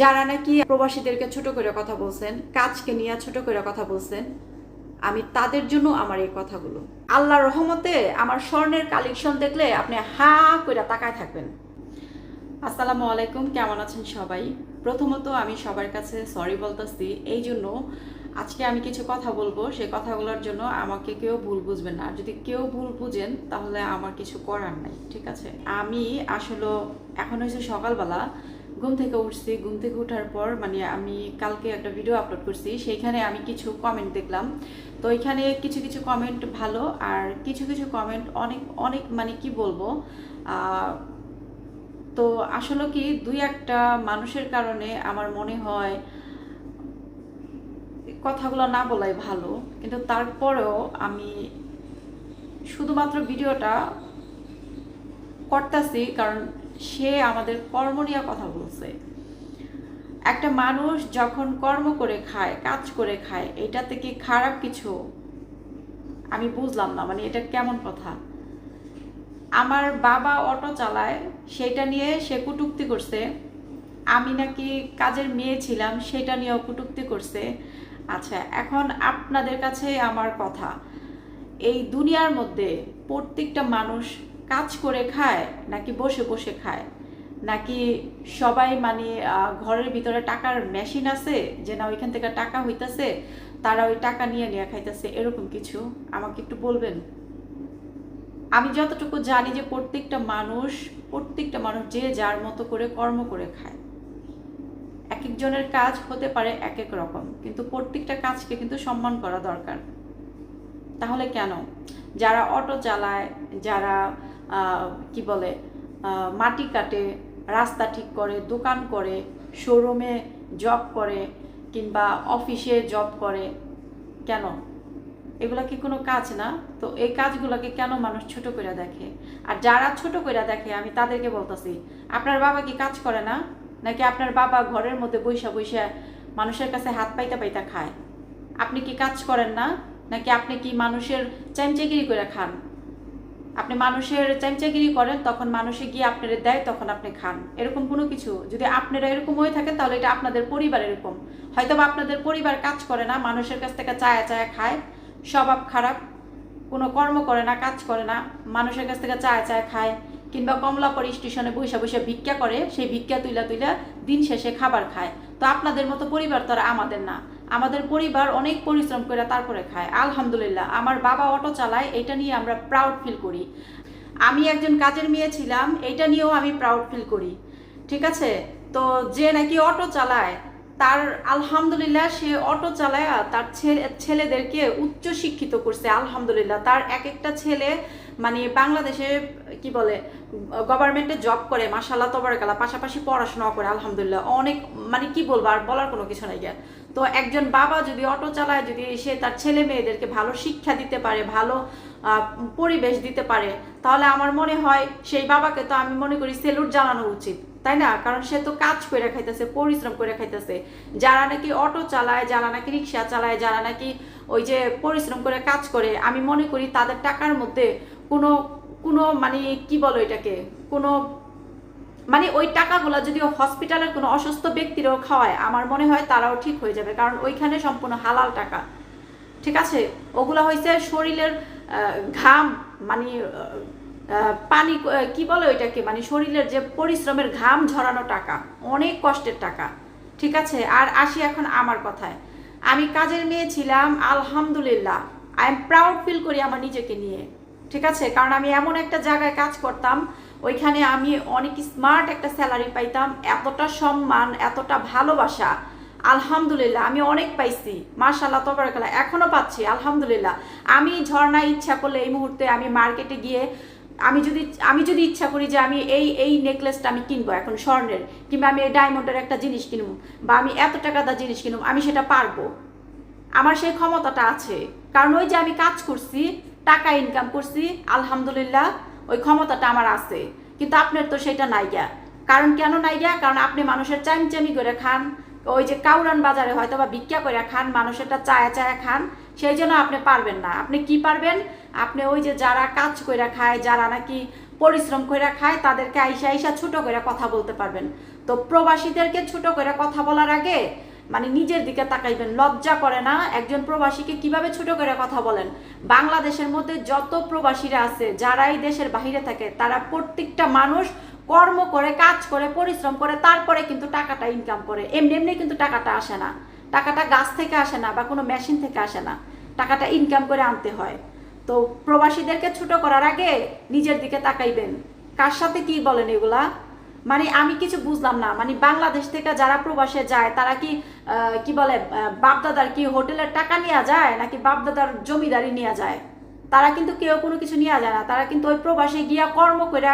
যারা নাকি প্রবাসীদেরকে ছোট করে কথা বলছেন, কাজকে নিয়ে ছোট করে কথা বলছেন, আমি তাদের জন্য আমার এই কথাগুলো। আল্লাহ রহমতে আমার স্বর্ণের কালেকশন দেখলে আপনি হা করে তাকায় থাকবেন। আসসালামু আলাইকুম, কেমন আছেন সবাই? প্রথমত আমি সবার কাছে সরি বলতেছি, এই জন্য আজকে আমি কিছু কথা বলব। সেই কথাগুলোর জন্য আমাকে কেউ ভুল বুঝবেন না। আর যদি কেউ ভুল বুঝেন, তাহলে আমার কিছু করার নাই, ঠিক আছে? আমি আসলে, এখন হয়েছে সকালবেলা ঘুম থেকে উঠছি, ঘুম থেকে ওঠার পর মানে আমি কালকে একটা ভিডিও আপলোড করছি, সেইখানে আমি কিছু কমেন্ট দেখলাম। তো এখানে কিছু কিছু কমেন্ট ভালো আর কিছু কিছু কমেন্ট অনেক অনেক মানে কি বলব তো আসলে কি দুই একটা মানুষের কারণে আমার মনে হয় কথাগুলো না বলাই ভালো, কিন্তু তারপরেও আমি শুধুমাত্র ভিডিওটা করতেছি, কারণ সে আমাদের কর্ম নিয়ে কথা বলছে। একটা মানুষ যখন কর্ম করে খায়, কাজ করে খায়, এটা থেকে খারাপ কিছু আমি বুঝলাম না মানে এটা কেমন কথা? আমার বাবা অটো চালায়, সেটা নিয়ে সে কটুক্তি করছে। আমি নাকি কাজের মেয়ে ছিলাম, সেটা নিয়েও কটুক্তি করছে। আচ্ছা এখন আপনাদের কাছে আমার কথা। এই দুনিয়ার মধ্যে প্রত্যেকটা মানুষ কাজ করে খায়, নাকি বসে বসে খায়? নাকি সবাই মানে ঘরের ভিতরে টাকার মেশিন আছে, যে না ওইখান থেকে টাকা হইতাছে, তারা ওই টাকা নিয়ে নিয়ে খাইতেছে? এরকম কিছু? আমাকে একটু বলবেন? আমি যতটুকু জানি যে প্রত্যেকটা মানুষ প্রত্যেকটা মানুষ যে যার মতো করে কর্ম করে খায়। এক একজনের কাজ হতে পারে এক এক রকম, কিন্তু প্রত্যেকটা কাজকে কিন্তু সম্মান করা দরকার। তাহলে কেন? যারা অটো চালায়, যারা কি বলে মাটি কাটে, রাস্তা ঠিক করে, দোকান করে, শোরুমে জব করে কিংবা অফিসে জব করে, কেন? এগুলা কি কোনো কাজ না? তো এই কাজগুলোকে কেন মানুষ ছোট করে দেখে? আর যারা ছোট করে দেখে, আমি তাদেরকে বলতেছি, আপনার বাবা কি কাজ করে না? নাকি আপনার বাবা ঘরের মধ্যে বৈশা বৈশা মানুষের কাছে হাত পাইতা পাইতা খায়? আপনি কি কাজ করেন না? নাকি আপনি কি মানুষের চামচাগিরি করে খান? আপনি মানুষের চামচাগিরি করেন, তখন মানুষে গিয়ে আপনারা দেয়, তখন আপনি খান। এরকম কোনো কিছু? যদি আপনারা এরকম হয়ে থাকেন তাহলে এটা আপনাদের পরিবার এরকম। হয়তো বা আপনাদের পরিবার কাজ করে না, মানুষের কাছ থেকে চায়া চায়া খায়, স্বভাব খারাপ, কোনো কর্ম করে না, কাজ করে না, মানুষের কাছ থেকে চায়া চায়া খায়, কিংবা কমলাপুর স্টেশনে বসে বসে ভিক্ষা করে, সেই ভিক্ষা তুইলা তুইলা দিন শেষে খাবার খায়। তো আপনাদের মতো পরিবার তো আর আমাদের না। আমাদের পরিবার অনেক পরিশ্রম করে তারপরে খায়। আলহামদুলিল্লাহ, আমার বাবা অটো চালায়, এটা নিয়ে আমরা প্রাউড ফিল করি। আমি একজন কাজের মেয়ে ছিলাম, এটা নিয়েও আমি প্রাউড ফিল করি। ঠিক আছে? তো যে নাকি অটো চালায় তার আলহামদুলিল্লাহ সে অটো চালায় তার ছেলে, ছেলেদেরকে উচ্চ শিক্ষিত করছে, আলহামদুলিল্লাহ। তার এক একটা ছেলে মানে বাংলাদেশে, কি বলে গভর্নমেন্টে জব করে মাসাল্লাহ তবরকালা পাশাপাশি পড়াশোনা করে, আলহামদুলিল্লাহ। অনেক মানে কি বলব, আর বলার কোনো কিছু নাই গিয়া। তো একজন বাবা যদি অটো চালায়, যদি সে তার ছেলে মেয়েদেরকে ভালো শিক্ষা দিতে পারে, ভালো পরিবেশ দিতে পারে, তাহলে আমার মনে হয় সেই বাবাকে তো আমি মনে করি সেলুট জানানো উচিত। তাই না? কারণ সে তো কাজ করে খাইতেছে, পরিশ্রম করে খাইতেছে। যারা নাকি অটো চালায়, যারা নাকি রিক্সা চালায়, যারা নাকি ওই যে পরিশ্রম করে কাজ করে, আমি মনে করি তাদের টাকার মধ্যে কোনো কোনো মানে কি বলো এটাকে কোনো মানে ওই টাকাগুলো যদি হসপিটালের কোনো অসুস্থ ব্যক্তিরও খাওয়ায়, আমার মনে হয় তারাও ঠিক হয়ে যাবে। কারণ ওইখানে সম্পূর্ণ হালাল টাকা। ঠিক আছে? ওগুলা হয়েছে শরীরের ঘাম মানে পানি কি বলে ওইটাকে? মানে শরীরের যে পরিশ্রমের ঘাম ঝরানো টাকা, অনেক কষ্টের টাকা। ঠিক আছে? আর আসি এখন আমার কথায়। আমি কাজের মেয়ে ছিলাম, আলহামদুলিল্লাহ। আই এম প্রাউড ফিল করি আমার নিজেকে নিয়ে। ঠিক আছে? কারণ আমি এমন একটা জায়গায় কাজ করতাম, ওইখানে আমি অনেক স্মার্ট একটা স্যালারি পাইতাম, এতটা সম্মান, এতটা ভালোবাসা। আলহামদুলিল্লাহ, আমি অনেক পাইছি। মার্শাল্লাহ তবরকাল্লাহ, এখনও পাচ্ছি, আলহামদুলিল্লাহ। আমি ঝর্ণা ইচ্ছা করলে এই মুহূর্তে আমি মার্কেটে গিয়ে আমি যদি আমি যদি ইচ্ছা করি যে আমি এই এই নেকলেসটা আমি কিনবো এখন স্বর্ণের, কিংবা আমি এই ডায়মন্ডের একটা জিনিস কিনবো, বা আমি এত টাকা দা জিনিস কিনবো, আমি সেটা পারব। আমার সেই ক্ষমতাটা আছে। কারণ ওই যে আমি কাজ করছি, টাকা ইনকাম করছি, আলহামদুলিল্লাহ, ওই ক্ষমতাটা আমার আছে। কিন্তু আপনার তো সেটা নাই গা কারণ কেন নাই গা কারণ আপনি মানুষের চামচামি করে খান, ওই যে কাউরান বাজারে হয়তো বা ভিক্ষা করে খান, মানুষেরটা চায়া চায়া খান, সেই জন্য আপনি পারবেন না। আপনি কি পারবেন? আপনি ওই যে যারা কাজ করে খায়, যারা নাকি পরিশ্রম করে খায়, তাদেরকে আইসা আইসা ছোট করে কথা বলতে পারবেন। তো প্রবাসীদেরকে ছোট করে কথা বলার আগে মানে নিজের দিকে তাকাইবেন, লজ্জা করে না একজন প্রবাসীকে কীভাবে ছোট করে কথা বলেন? বাংলাদেশের মধ্যে যত প্রবাসীরা আছে যারা এই দেশের বাহিরে থাকে, তারা প্রত্যেকটা মানুষ কর্ম করে, কাজ করে, পরিশ্রম করে, তারপরে কিন্তু টাকাটা ইনকাম করে। এমনি এমনি কিন্তু টাকাটা আসে না। টাকাটা গাছ থেকে আসে না বা কোনো মেশিন থেকে আসে না। টাকাটা ইনকাম করে আনতে হয়। তো প্রবাসীদেরকে ছোট করার আগে নিজের দিকে তাকাইবেন। কার সাথে কি বলেন এগুলা? মানে আমি কিছু বুঝলাম না। মানে বাংলাদেশ থেকে যারা প্রবাসে যায়, তারা কি কি বলে বাপদাদার কি হোটেলের টাকা নেওয়া যায়, নাকি বাপদাদার জমিদারি নেওয়া যায়? তারা কিন্তু কেউ কোনো কিছু নেওয়া যায় না। তারা কিন্তু ওই প্রবাসে গিয়া কর্ম করে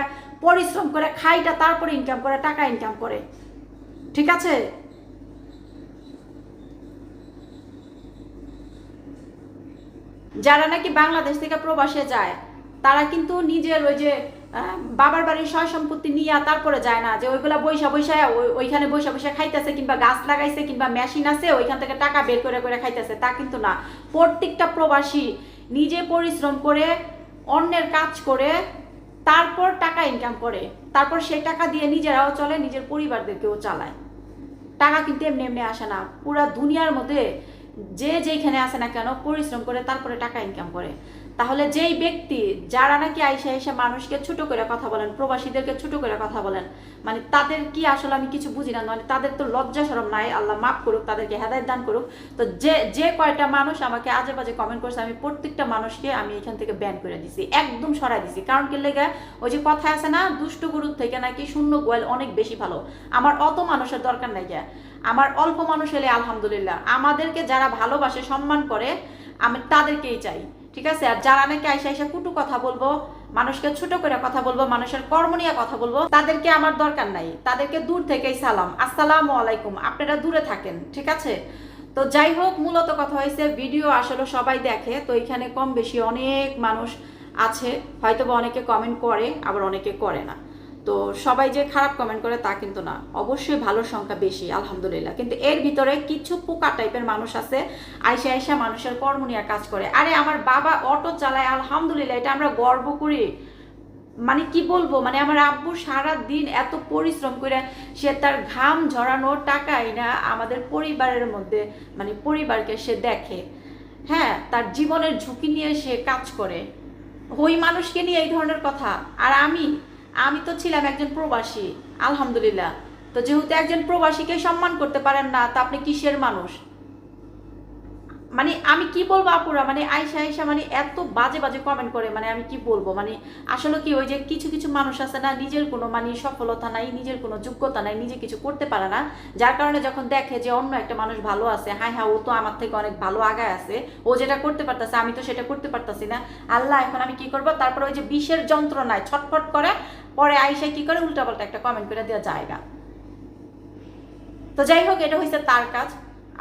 পরিশ্রম করে, খাইটা তারপরে ইনকাম করে, টাকা ইনকাম করে। ঠিক আছে? যারা নাকি বাংলাদেশ থেকে প্রবাসে যায়, তারা কিন্তু নিজের ওই যে বাবার বাড়ির সয় সম্পত্তি নিয়ে তারপরে যায় না। যে ওইগুলা বৈশা বৈশা ওই- ওইখানে বৈশা বৈশা খাইতেছে কিংবা গাছ লাগাইছে কিংবা মেশিন আছে, ওইখান থেকে টাকা বের করে করে খাইতেছে। তা কিন্তু না। প্রত্যেকটা প্রবাসী নিজে পরিশ্রম করে, অন্যের কাজ করে, তারপর টাকা ইনকাম করে। তারপর সেই টাকা দিয়ে নিজেরাও চলে, নিজের পরিবারদেরকেও চালায়। টাকা কিন্তু এমনি এমনি আসে না। পুরা দুনিয়ার মধ্যে যে যেখানে আসে না কেন পরিশ্রম করে তারপরে টাকা ইনকাম করে। তাহলে যেই ব্যক্তি, যারা নাকি আইসা এসে মানুষকে ছোট করে কথা বলেন, প্রবাসীদেরকে ছোট করে কথা বলেন মানে তাদের কি আসলে আমি কিছু বুঝি না মানে তাদের তো লজ্জা সরম নাই, আল্লাহ মাফ করুক, তাদেরকে হেদায়ত দান করুক। তো যে যে কয়টা মানুষ আমাকে আজে বাজে কমেন্ট করছে, আমি প্রত্যেকটা মানুষকে আমি এখান থেকে ব্যান করে দিছি, একদম সরাই দিছি। কারণ কি লেগে, ওই যে কথা আছে না, দুষ্ট গরুর থেকে নাকি শূন্য গোয়াল অনেক বেশি ভালো। আমার অত মানুষের দরকার নাই গিয়া আমার অল্প মানুষ হলে আলহামদুলিল্লাহ। আমাদেরকে যারা ভালোবাসে, সম্মান করে, আমি তাদেরকেই চাই। ঠিক আছে? আর যারা নাকি আইসা আইসা কুটু কথা বলব, মানুষকে ছোট করে কথা বলব, মানুষের কর্ম নিয়ে কথা বলব, তাদেরকে আমার দরকার নাই। তাদেরকে দূর থেকেই সালাম। আসসালামু আলাইকুম। আপনারা দূরে থাকেন, ঠিক আছে? তো যাই হোক, মূলত কথা হয়েছে, ভিডিও আসলে সবাই দেখে, তো এখানে কম বেশি অনেক মানুষ আছে। হয়তো বা অনেকে কমেন্ট করে, আবার অনেকে করে না। তো সবাই যে খারাপ কমেন্ট করে তা কিন্তু না। অবশ্যই ভালো সংখ্যা বেশি, আলহামদুলিল্লাহ। কিন্তু এর ভিতরে কিছু পোকা টাইপের মানুষ আছে, আইসা আইসা মানুষের কর্ম নিয়ে কাজ করে। আরে আমার বাবা অটো চালায়, আলহামদুলিল্লাহ, এটা আমরা গর্ব করি। মানে কি বলব? মানে আমার আব্বু সারা দিন এত পরিশ্রম করে সে তার ঘাম ঝরানো টাকাই না আমাদের পরিবারের মধ্যে মানে পরিবারকে সে দেখে। হ্যাঁ তার জীবনের ঝুঁকি নিয়ে সে কাজ করে। ওই মানুষকে নিয়ে এই ধরনের কথা। আর আমি আমি তো ছিলাম একজন প্রবাসী, আলহামদুলিল্লাহ। তো যেহেতু একজন প্রবাসীকে সম্মান করতে পারেন না, তা আপনি কিসের মানুষ? মানে আমি কি বলব আপুরা? মানে আইসা আইসা মানে এত বাজে বাজে কমেন্ট করে মানে আমি কি বলব? মানে আসলে কি ওই যে কিছু কিছু মানুষ আছে না, নিজের কোনো মানে সফলতা নাই, নিজের কোনো যোগ্যতা নাই, নিজে কিছু করতে পারে না। যার কারণে যখন দেখে যে অন্য একটা মানুষ ভালো আছে হ্যাঁ হ্যাঁ ও তো আমার থেকে অনেক ভালো আগায় আছে, ও যেটা করতে পারতেছে, আমি তো সেটা করতে পারতাছি না। আল্লাহ, এখন আমি কি করব? তারপর ওই যে বিষের যন্ত্রণায় ছটফট করে, পরে আইসা কি করে? উল্টাপাল্টা একটা কমেন্ট করে দেওয়া জায়গা। তো যাই হোক, এটা হয়েছে তার কাজ।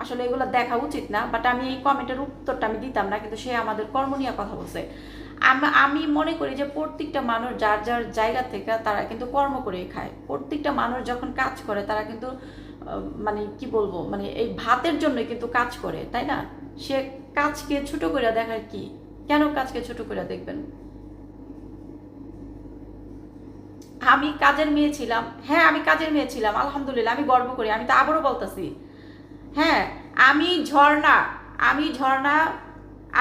আসলে এগুলো দেখা উচিত না বাট আমি এই কমেন্টের উত্তরটা আমি দিতাম না, কিন্তু সে আমাদের কর্ম নিয়ে কথা বলছে। আমি মনে করি যে প্রত্যেকটা মানুষ যার যার জায়গা থেকে তারা কিন্তু কর্ম করে খায়। প্রত্যেকটা মানুষ যখন কাজ করে, তারা কিন্তু মানে কি বলব মানে এই ভাতের জন্যই কিন্তু কাজ করে, তাই না? সে কাজকে ছোট করে দেখার কি? কেন কাজকে ছোট করে দেখবেন? আমি কাজের মেয়ে ছিলাম। হ্যাঁ আমি কাজের মেয়ে ছিলাম, আলহামদুলিল্লাহ, আমি গর্ব করি, আমি তো আবারও বলতেছি। হ্যাঁ আমি ঝর্ণা আমি ঝর্ণা,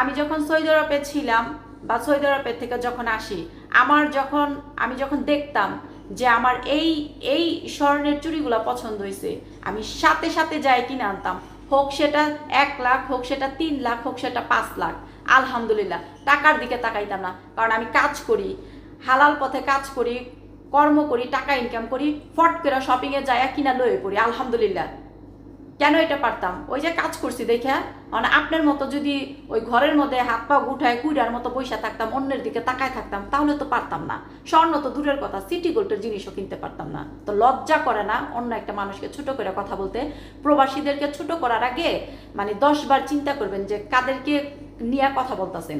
আমি যখন সৌদি আরবে ছিলাম বা সৌদি আরবের থেকে যখন আসি, আমার যখন, আমি যখন দেখতাম যে আমার এই এই স্বর্ণের চুড়িগুলো পছন্দ হয়েছে আমি সাথে সাথে যাই কিনে আনতাম। হোক সেটা এক লাখ, হোক সেটা তিন লাখ, হোক সেটা পাঁচ লাখ, আলহামদুলিল্লাহ। টাকার দিকে তাকাইতাম না, কারণ আমি কাজ করি, হালাল পথে কাজ করি, কর্ম করি, টাকা ইনকাম করি, ফট করে শপিংয়ে যায় কিনা লয়ে পড়ি, আলহামদুলিল্লাহ। কেন এটা পারতাম? ওই যে কাজ করছি, দেখে মানে আপনার মতো যদি ওই ঘরের মধ্যে হাত পা গুঠায়, কুইরার মতো বৈশা থাকতাম, অন্যের দিকে তাকায় থাকতাম, তাহলে তো পারতাম না। স্বর্ণ তো দূরের কথা, সিটি গোল্ডের জিনিসও কিনতে পারতাম না। তো লজ্জা করে না অন্য একটা মানুষকে ছোট করে কথা বলতে? প্রবাসীদেরকে ছোট করার আগে মানে দশ বার চিন্তা করবেন যে কাদেরকে নিয়ে কথা বলতেছেন।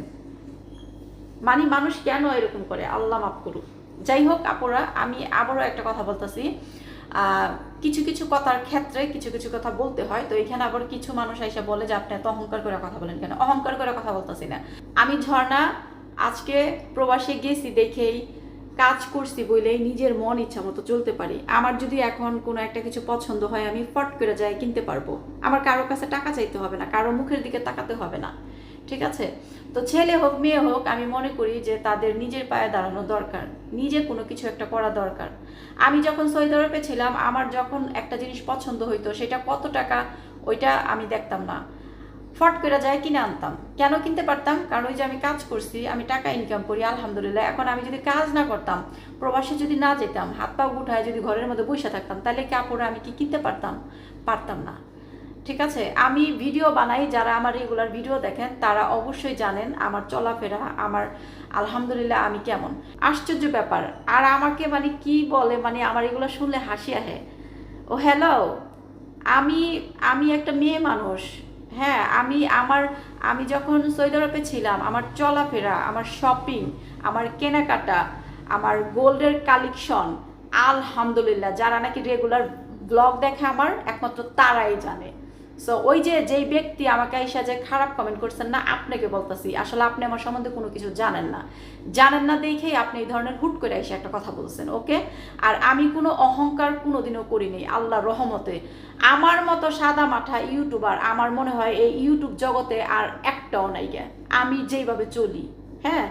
মানে মানুষ কেন এরকম করে? আল্লাহ মাফ করুক। যাই হোক, আপুরা, আমি আবারও একটা কথা বলতেছি। কিছু কিছু কথার ক্ষেত্রে কিছু কিছু কথা বলতে হয়। তো এখানে আবার কিছু মানুষ এসে বলে যে, আপনি এত অহংকার করে কথা বলেন কেন? অহংকার করে কথা বলতেছি না। আমি ঝর্ণা আজকে প্রবাসে গেছি দেখেই, কাজ করছি বলেই নিজের মন ইচ্ছা মতো চলতে পারি। আমার যদি এখন কোনো একটা কিছু পছন্দ হয়, আমি ফট করে যাই কিনতে পারব। আমার কারোর কাছে টাকা চাইতে হবে না, কারও মুখের দিকে তাকাতে হবে না। ঠিক আছে? তো ছেলে হোক, মেয়ে হোক, আমি মনে করি যে, তাদের নিজের পায়ে দাঁড়ানো দরকার। নিজে কোনো কিছু একটা করা দরকার। আমি যখন সৌদি আরবে ছিলাম, আমার যখন একটা জিনিস পছন্দ হইতো, সেটা কত টাকা ওইটা আমি দেখতাম না। ফট করে যায় কিনে আনতাম। কেন কিনতে পারতাম? কারণ ওই যে আমি কাজ করছি, আমি টাকা ইনকাম করি, আলহামদুলিল্লাহ। এখন আমি যদি কাজ না করতাম, প্রবাসে যদি না যেতাম হাত পা উঠায় যদি ঘরের মধ্যে বসে থাকতাম, তাহলে কাপড় আমি কি কিনতে পারতাম? পারতাম না। ঠিক আছে? আমি ভিডিও বানাই, যারা আমার রেগুলার ভিডিও দেখেন, তারা অবশ্যই জানেন আমার চলাফেরা, আমার আলহামদুলিল্লাহ আমি কেমন। আশ্চর্য ব্যাপার। আর আমাকে মানে কি বলে মানে আমার এগুলো শুনলে হাসি আহে ও হ্যালো আমি আমি একটা মেয়ে মানুষ। হ্যাঁ আমি আমার, আমি যখন সৌদি আরবে ছিলাম, আমার চলাফেরা, আমার শপিং আমার কেনাকাটা, আমার গোল্ডের কালেকশন আলহামদুলিল্লাহ, যারা নাকি রেগুলার ব্লগ দেখে আমার, একমাত্র তারাই জানে। সো ওই যে, যেই ব্যক্তি আমাকে এসে যে খারাপ কমেন্ট করছেন না, আপনাকে বলতেছি, আসলে আপনি আমার সম্বন্ধে কোনো কিছু জানেন না। জানেন না দেখেই আপনি এই ধরনের হুট করে এসে একটা কথা বলছেন ওকে? আর আমি কোনো অহংকার কোনোদিনও করিনি আল্লাহ রহমতে। আমার মতো সাদা মাঠা ইউটিউবার আমার মনে হয় এই ইউটিউব জগতে আর একটাও নাই গে। আমি যেইভাবে চলি হ্যাঁ?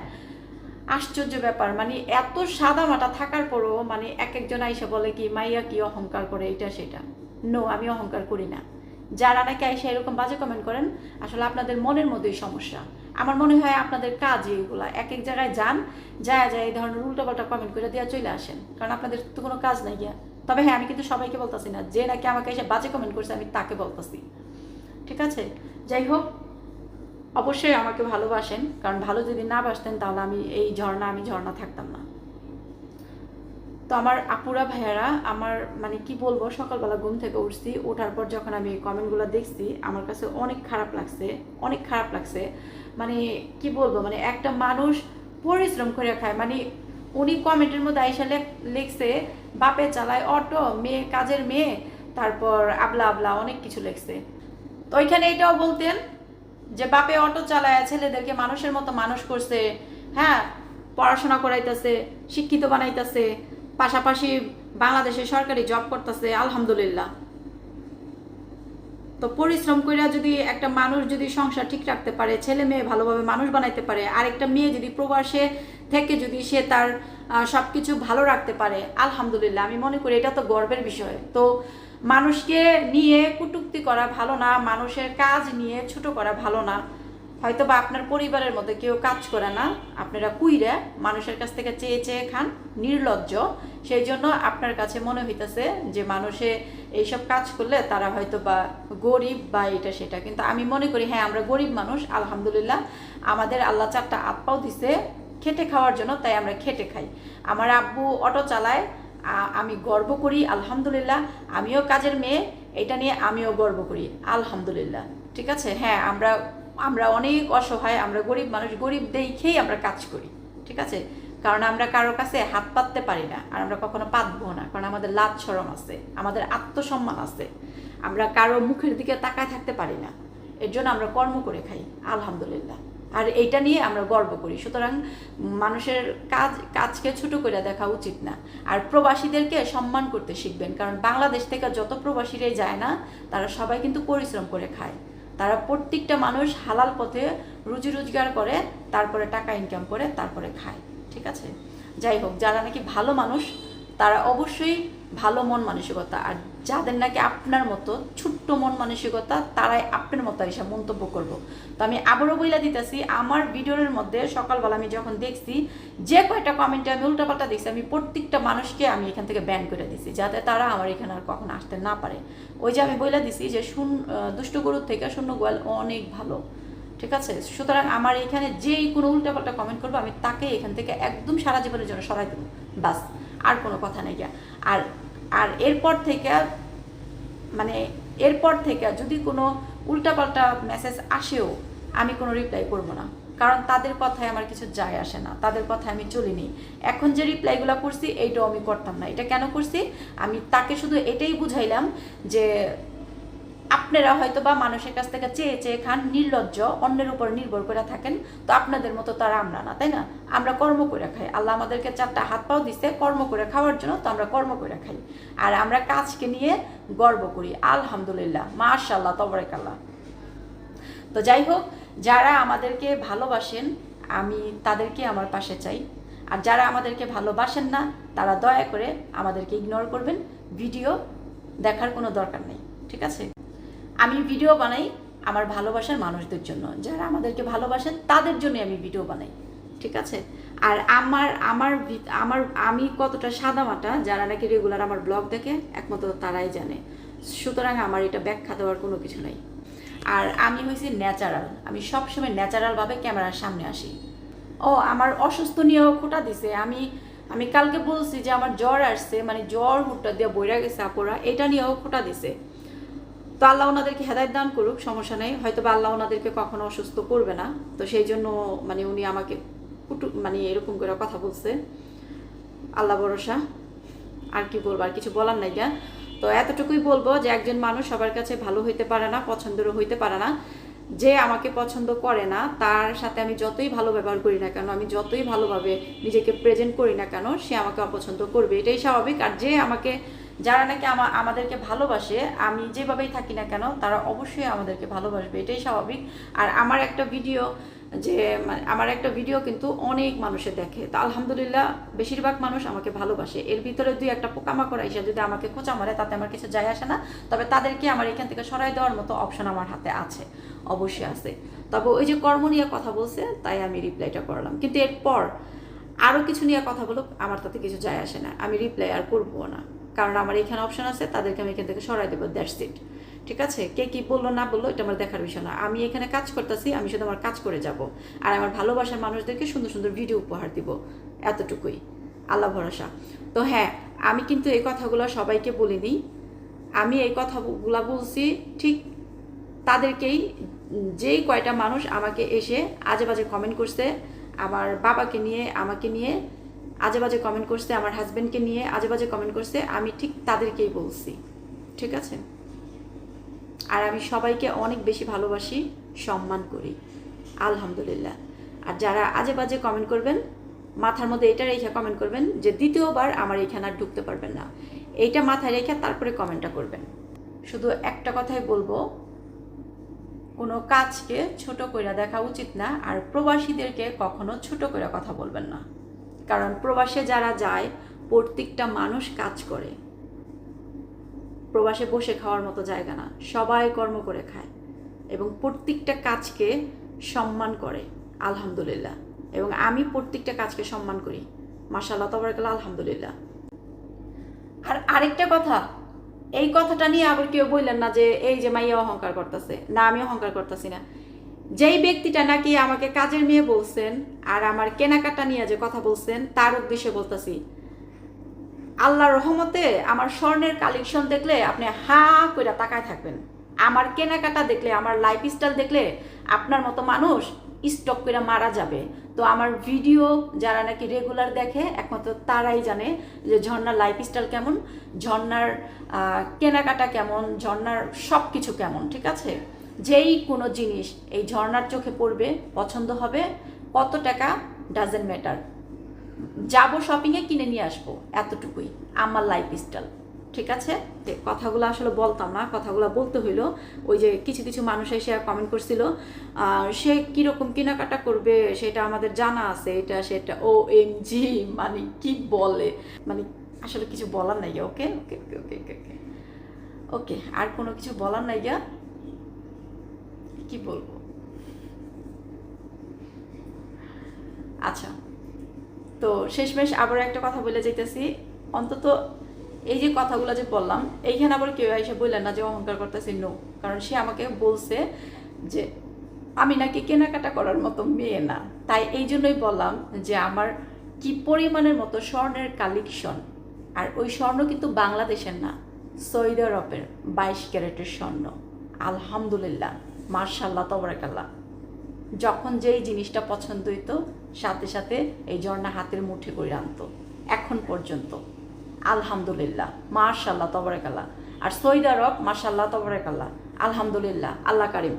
আশ্চর্য ব্যাপার মানে এত সাদা মাটা থাকার পরও মানে এক একজন আইসা বলে কি, মাইয়া কি অহংকার করে এটা সেটা? নো আমি অহংকার করি না। যারা নাকি আইসা এরকম বাজে কমেন্ট করেন, আসলে আপনাদের মনের মধ্যেই সমস্যা। আমার মনে হয় আপনাদের কাজ এগুলা। এক এক জায়গায় যান, যায় যায় এই ধরনের উল্টোপাল্টা কমেন্ট করে দেওয়া চলে আসেন। কারণ আপনাদের তো কোনো কাজ নাই গিয়া। তবে হ্যাঁ আমি কিন্তু সবাইকে বলতেছি না, যে নাকি আমাকে এসে বাজে কমেন্ট করছে, আমি তাকে বলতেছি। ঠিক আছে? যাই হোক, অবশ্যই আমাকে ভালোবাসেন। কারণ ভালো যদি না বাসতেন, তাহলে আমি এই ঝর্ণা, আমি ঝর্ণা থাকতাম না। তো আমার আপুরা, ভাইয়ারা, আমার মানে কি বলব, সকালবেলা ঘুম থেকে উঠছি ওঠার পর যখন আমি কমেন্টগুলো দেখছি, আমার কাছে অনেক খারাপ লাগছে, অনেক খারাপ লাগছে। মানে কি বলব মানে একটা মানুষ পরিশ্রম করে খায় মানে উনি কমেন্টের মধ্যে আইসা লেখ- লিখছে, বাপে চালায় অটো, মেয়ে কাজের মেয়ে, তারপর আবলা আবলা অনেক কিছু লিখছে। তো ওইখানে এটাও বলতেন যে বাপে অটো চালায়, ছেলেদেরকে মানুষের মতো মানুষ করছে হ্যাঁ পড়াশোনা করাইতেছে, শিক্ষিত বানাইতেছে পাশাপাশি বাংলাদেশে সরকারি জব করতেছে, আলহামদুলিল্লাহ। তো পরিশ্রম করে যদি একটা মানুষ যদি সংসার ঠিক রাখতে পারে, ছেলে মেয়ে ভালোভাবে মানুষ বানাইতে পারে, আরেকটা মেয়ে যদি প্রবাসে থেকে যদি সে তার সব কিছু ভালো রাখতে পারে, আলহামদুলিল্লাহ, আমি মনে করি এটা তো গর্বের বিষয়। তো মানুষকে নিয়ে কটূক্তি করা ভালো না, মানুষের কাজ নিয়ে ছোট করা ভালো না। হয়তো বা আপনার পরিবারের মধ্যে কেউ কাজ করে না, আপনারা কুইরা, মানুষের কাছ থেকে চেয়ে চেয়ে খান, নির্লজ্জ। সেই জন্য আপনার কাছে মনে হইতেছে যে মানুষে এইসব কাজ করলে তারা হয়তো বা গরিব বা এটা সেটা। কিন্তু আমি মনে করি হ্যাঁ আমরা গরিব মানুষ, আলহামদুলিল্লাহ, আমাদের আল্লাহ চারটা আত্মাও দিছে খেটে খাওয়ার জন্য, তাই আমরা খেটে খাই। আমার আব্বু অটো চালায় আমি গর্ব করি, আলহামদুলিল্লাহ, আমিও কাজের মেয়ে, এটা নিয়ে আমিও গর্ব করি, আলহামদুলিল্লাহ। ঠিক আছে? হ্যাঁ আমরা আমরা অনেক অসহায়, আমরা গরিব মানুষ, গরিব দেখেই আমরা কাজ করি, ঠিক আছে? কারণ আমরা কারোর কাছে হাত পাততে পারি না, আর আমরা কখনো পাতবো না, কারণ আমাদের লাজ সরম আছে, আমাদের আত্মসম্মান আছে। আমরা কারও মুখের দিকে তাকায় থাকতে পারি না, এর জন্য আমরা কর্ম করে খাই, আলহামদুলিল্লাহ। আর এইটা নিয়ে আমরা গর্ব করি, সুতরাং মানুষের কাজ, কাজকে ছোট করে দেখা উচিত না। আর প্রবাসীদেরকে সম্মান করতে শিখবেন, কারণ বাংলাদেশ থেকে যত প্রবাসীরাই যায় না, তারা সবাই কিন্তু পরিশ্রম করে খায়। তারা প্রত্যেকটা মানুষ হালাল পথে রুজি রোজগার করে, তারপরে টাকা ইনকাম করে, তারপরে খায়। ঠিক আছে? যাই হোক, যারা নাকি ভালো মানুষ, তারা অবশ্যই ভালো মন মানসিকতা, আর যাদের নাকি আপনার মতো ছোট্ট মন মানসিকতা, তারাই আপনার মতো এসে মন্তব্য করব। তো আমি আবারও বইলা দিতেছি, আমার ভিডিওর মধ্যে সকালবেলা আমি যখন দেখছি, যে কয়টা কমেন্টে আমি উল্টাপাল্টা দেখছি, আমি প্রত্যেকটা মানুষকে আমি এখান থেকে ব্যান করে দিছি, যাতে তারা আমার এখানে আর কখনো আসতে না পারে। ওই যে আমি বইলা দিছি যে শূন্য দুষ্ট গরুর থেকে শূন্য গোয়াল অনেক ভালো, ঠিক আছে? সুতরাং আমার এখানে যেই কোনো উল্টাপাল্টা কমেন্ট করব, আমি তাকে এখান থেকে একদম সারা জীবনের জন্য সরাই দেবো, বাস। আর কোনো কথা নেই আর আর এরপর থেকে মানে এরপর থেকে যদি কোনো উল্টাপাল্টা মেসেজ আসেও, আমি কোনো রিপ্লাই করব না। কারণ তাদের কথায় আমার কিছু যায় আসে না। তাদের কথায় আমি চলিনি। এখন যে রিপ্লাইগুলো করছি, এইটাও আমি করতাম না। এটা কেন করছি? আমি তাকে শুধু এটাই বুঝাইলাম যে আপনারা হয়তো বা মানুষের কাছ থেকে চেয়ে চেয়ে খান, নির্লজ্জ, অন্যের উপর নির্ভর করে থাকেন। তো আপনাদের মতো তারা আমরা না, তাই না? আমরা কর্ম করে খাই। আল্লাহ আমাদেরকে চারটা হাত পাও দিচ্ছে কর্ম করে খাওয়ার জন্য তো আমরা কর্ম করে খাই। আর আমরা কাজকে নিয়ে গর্ব করি। আলহামদুলিল্লাহ মাশাল্লাহ তবরেকাল্লাহ। তো যাই হোক, যারা আমাদেরকে ভালোবাসেন, আমি তাদেরকে আমার পাশে চাই। আর যারা আমাদেরকে ভালোবাসেন না, তারা দয়া করে আমাদেরকে ইগনোর করবেন। ভিডিও দেখার কোনো দরকার নেই। ঠিক আছে? আমি ভিডিও বানাই আমার ভালোবাসার মানুষদের জন্য। যারা আমাদেরকে ভালোবাসেন, তাদের জন্য আমি ভিডিও বানাই। ঠিক আছে? আর আমার আমার আমার, আমি কতটা সাদামাটা, যারা নাকি রেগুলার আমার ব্লগ দেখে, একমাত্র তারাই জানে। সুতরাং আমার এটা ব্যাখ্যা দেওয়ার কোনো কিছু নেই। আর আমি হয়েছি ন্যাচারাল আমি সবসময় ন্যাচারালভাবে ক্যামেরার সামনে আসি। ও, আমার অসুস্থ নিয়েও খোটা দিছে। আমি আমি কালকে বলছি যে আমার জ্বর আসছে মানে জ্বর হুটটা দিয়ে বইরা গেছে, আপুরা। এটা নিয়েও খোটা দিছে। তো আল্লাহ ওনাদেরকে হেদায়ত দান করুক, সমস্যা নেই। হয়তো বা আল্লাহ ওনাদেরকে কখনো অসুস্থ করবে না। তো সেই জন্য মানে উনি আমাকে কুটু মানে এরকম করে কথা বলছে। আল্লাহ ভরসা। আর কি বলব, আর কিছু বলার নাই গা। তো এতটুকুই বলব যে, একজন মানুষ সবার কাছে ভালো হইতে পারে না, পছন্দেরও হইতে পারে না। যে আমাকে পছন্দ করে না, তার সাথে আমি যতই ভালো ব্যবহার করি না কেন, আমি যতই ভালোভাবে নিজেকে প্রেজেন্ট করি না কেন, সে আমাকে অপছন্দ করবে। এটাই স্বাভাবিক। আর যে আমাকে যারা নাকি আমা- আমাদেরকে ভালোবাসে, আমি যেভাবেই থাকি না কেন, তারা অবশ্যই আমাদেরকে ভালোবাসবে, এটাই স্বাভাবিক। আর আমার একটা ভিডিও যে আমার একটা ভিডিও কিন্তু অনেক মানুষে দেখে। তো আলহামদুলিল্লাহ, বেশিরভাগ মানুষ আমাকে ভালোবাসে। এর ভিতরে দুই একটা পোকামাকড় এসে যদি আমাকে খোঁচা মারে, তাতে আমার কিছু যায় আসে না। তবে তাদেরকে আমার এখান থেকে সরাই দেওয়ার মতো অপশন আমার হাতে আছে, অবশ্যই আছে। তবে ওই যে কর্ম নিয়ে কথা বলছে, তাই আমি রিপ্লাইটা করলাম। কিন্তু এরপর আরও কিছু নিয়ে কথা বলুক, আমার তাতে কিছু যায় আসে না। আমি রিপ্লাই আর করব না। কারণ আমার এখানে অপশন আছে, তাদেরকে আমি এখান থেকে সরাই দেবো দ্যাটস ইট ঠিক আছে? কে কি বলল, না বলল, এটা আমার দেখার বিষয় না। আমি এখানে কাজ করতেছি, আমি শুধু আমার কাজ করে যাব। আর আমার ভালোবাসার মানুষদেরকে সুন্দর সুন্দর ভিডিও উপহার দিব, এতটুকুই। আল্লাহ ভরসা। তো হ্যাঁ আমি কিন্তু এই কথাগুলো সবাইকে বলিনি। আমি এই কথাগুলো বলছি, ঠিক তাদেরকেই, যেই কয়টা মানুষ আমাকে এসে আজে বাজে কমেন্ট করছে, আমার বাবাকে নিয়ে, আমাকে নিয়ে আজে বাজে কমেন্ট করছে আমার হাজব্যান্ডকে নিয়ে আজে বাজে কমেন্ট করছে, আমি ঠিক তাদেরকেই বলছি। ঠিক আছে? আর আমি সবাইকে অনেক বেশি ভালোবাসি, সম্মান করি। আলহামদুলিল্লাহ। আর যারা আজে বাজে কমেন্ট করবেন, মাথার মধ্যে এটা রেখে কমেন্ট করবেন যে দ্বিতীয়বার আমার এখানে আর ঢুকতে পারবেন না। এইটা মাথায় রেখে তারপরে কমেন্টটা করবেন। শুধু একটা কথাই বলব, কোনো কাজকে ছোট করে দেখা উচিত না, আর প্রবাসীদেরকে কখনো ছোট করে কথা বলবেন না। কারণ প্রবাসে যারা যায়, প্রত্যেকটা মানুষ কাজ করে। প্রবাসে বসে খাওয়ার মতো জায়গা না, সবাই কর্ম করে খায় এবং প্রত্যেকটা কাজকে সম্মান করে, আলহামদুলিল্লাহ। এবং আমি প্রত্যেকটা কাজকে সম্মান করি। মাসাল্লাহ তবরকাল্লাহ, আলহামদুলিল্লাহ। আর আরেকটা কথা, এই কথাটা নিয়ে আবার কেউ বললেন না যে, এই যে মাইয়া অহংকার করতেছে। না, আমি অহংকার করতেছি না। যেই ব্যক্তিটা নাকি আমাকে কাজের মেয়ে বলছেন আর আমার কেনাকাটা নিয়ে যে কথা বলছেন, তার উদ্দেশ্যে বলতেছি, আল্লাহর রহমতে আমার স্বর্ণের কালেকশন দেখলে আপনি হা করে তাকায় থাকবেন। আমার কেনাকাটা দেখলে, আমার লাইফ স্টাইল দেখলে আপনার মতো মানুষ স্টক করে মারা যাবে। তো আমার ভিডিও যারা নাকি রেগুলার দেখে, একমাত্র তারাই জানে যে ঝর্ণার লাইফ স্টাইল কেমন, ঝর্ণার কেনাকাটা কেমন, ঝর্ণার সব কিছু কেমন, ঠিক আছে? যেই কোনো জিনিস এই ঝর্ণার চোখে পড়বে, পছন্দ হবে, কত টাকা ডাজেন্ট ম্যাটার যাব শপিংয়ে কিনে নিয়ে আসব, এতটুকুই, আমার লাইফ স্টাইল ঠিক আছে? কথাগুলো আসলে বলতাম না, কথাগুলো বলতে হইল। ওই যে কিছু কিছু মানুষ এসে কমেন্ট করছিল সে কীরকম কেনাকাটা করবে, সেটা আমাদের জানা আছে, এটা সেটা ও এম জি মানে কি বলে? মানে আসলে কিছু বলার নাই ওকে ওকে ওকে ওকে ওকে ওকে ওকে আর কোনো কিছু বলার নাই গা। কি বলব? আচ্ছা তো শেষমেশ আবার একটা কথা বলে যাইতেছি। অন্তত এই যে কথাগুলো যে বললাম, এইখানে আবার কেউ এসে বললেন না যে অহংকার করতেছি নো কারণ সে আমাকে বলছে যে, আমি নাকি কেনাকাটা করার মতো মেয়ে না। তাই এই জন্যই বললাম যে আমার কি পরিমাণের মতো স্বর্ণের কালেকশন আর ওই স্বর্ণ কিন্তু বাংলাদেশের না, সৌদি আরবের বাইশ ক্যারেটের স্বর্ণ। আলহামদুলিল্লাহ। মার্শাল্লাহ, তবরাকাল্লাহ। যখন যেই জিনিসটা পছন্দ হইতো, সাথে সাথে এই ঝর্ণা হাতের মুঠে করে আনতো। এখন পর্যন্ত। আলহামদুলিল্লাহ, মার্শাল্লাহ, তবরাকাল্লাহ। আর সৌদি আরব মাসাল্লাহ তবরাকাল্লাহ। আলহামদুলিল্লাহ, আল্লাহ কারিম।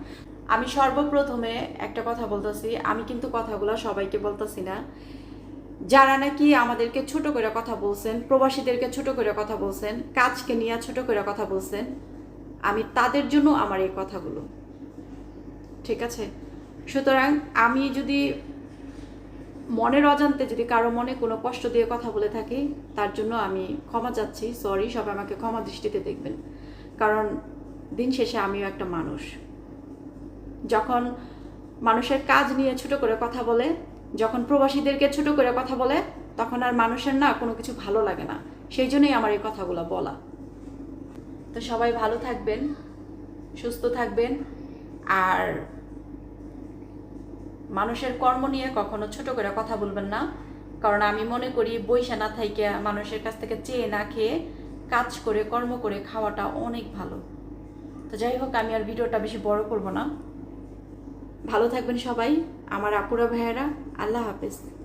আমি সর্বপ্রথমে একটা কথা বলতেছি, আমি কিন্তু কথাগুলো সবাইকে বলতেছি না। যারা নাকি আমাদেরকে ছোট করে কথা বলছেন, প্রবাসীদেরকে ছোট করে কথা বলছেন, কাজকে নিয়ে ছোট করে কথা বলছেন, আমি তাদের জন্য আমার এই কথাগুলো। ঠিক আছে? সুতরাং আমি যদি মনের অজান্তে যদি কারও মনে কোনো কষ্ট দিয়ে কথা বলে থাকি, তার জন্য আমি ক্ষমা চাচ্ছি। সরি সবাই আমাকে ক্ষমা দৃষ্টিতে দেখবেন। কারণ দিন শেষে আমিও একটা মানুষ। যখন মানুষের কাজ নিয়ে ছোট করে কথা বলে, যখন প্রবাসীদেরকে ছোট করে কথা বলে, তখন আর মানুষের না কোনো কিছু ভালো লাগে না। সেই জন্যই আমার এই কথাগুলো বলা। তো সবাই ভালো থাকবেন, সুস্থ থাকবেন। আর মানুষের কর্ম নিয়ে কখনো ছোট করে কথা বলবেন না। কারণ আমি মনে করি বৈশা না থাইকে মানুষের কাছ থেকে চেয়ে না খেয়ে কাজ করে, কর্ম করে খাওয়াটা অনেক ভালো। তো যাই হোক, আমি আর ভিডিওটা বেশি বড় করব না। ভালো থাকবেন সবাই, আমার আপুরা ভাইয়েরা, আল্লাহ হাফেজ।